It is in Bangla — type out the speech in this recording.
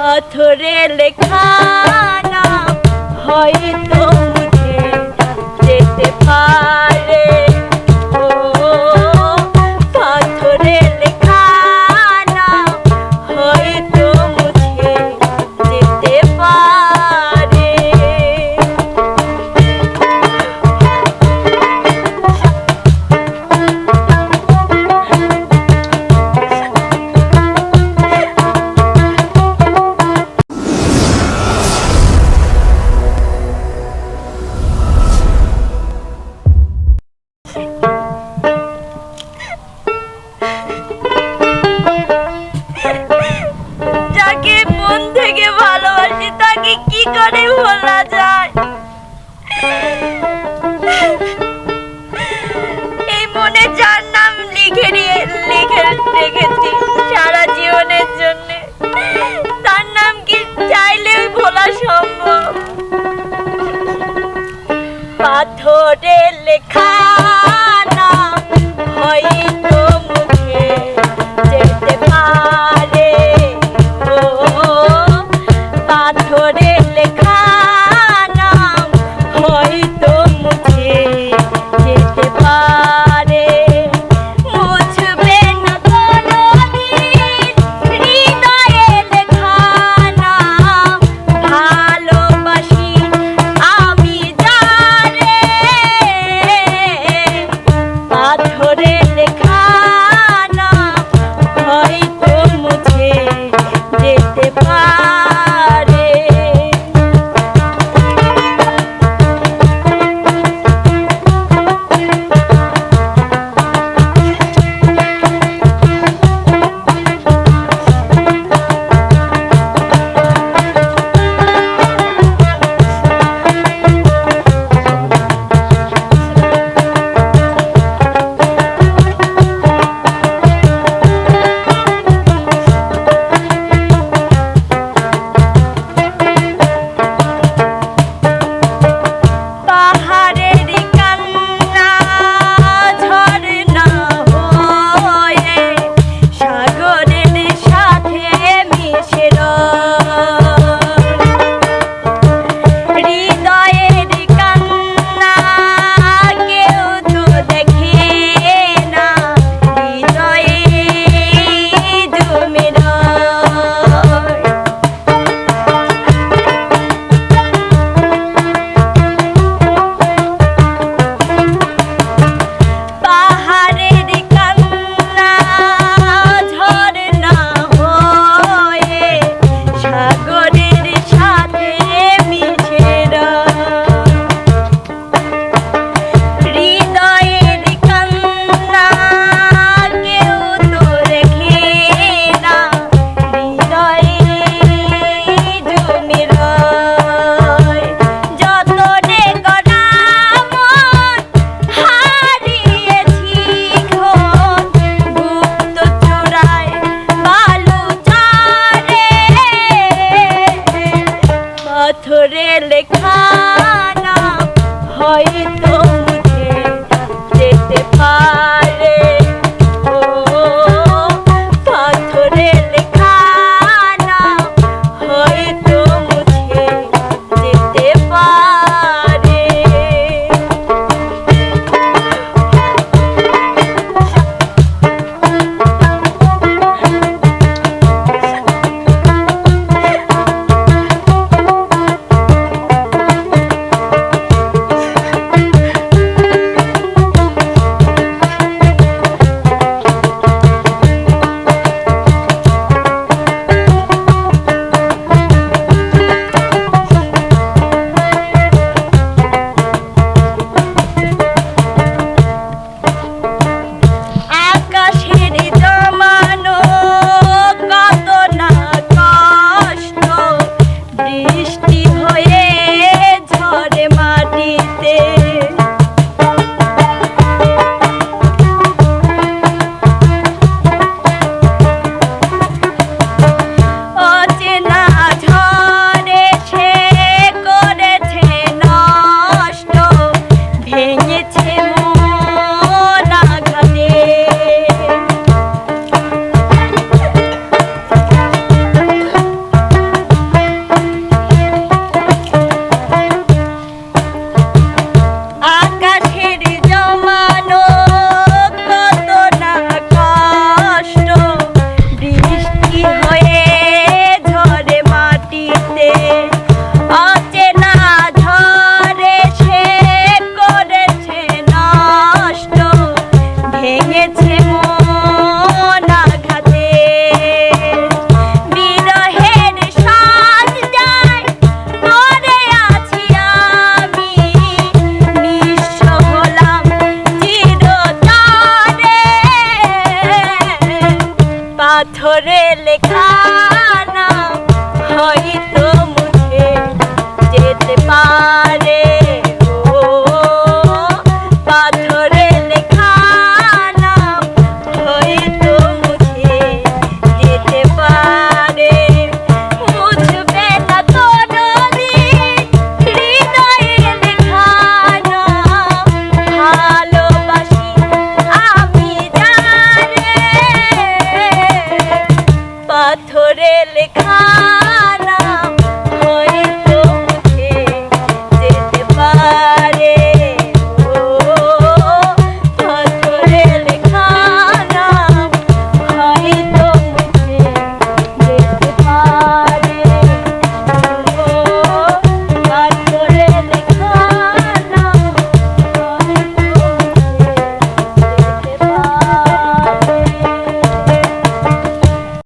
পাথরে লেখা না হয়তো মুছে যেতে পার। সন্তান সারা জীবনের জন্যে। তার নাম কি চাইলেই ভোলা সম্ভব? পাথরে লেখা পাথরে লেখা না হয়তো মুখে যেতে পারে।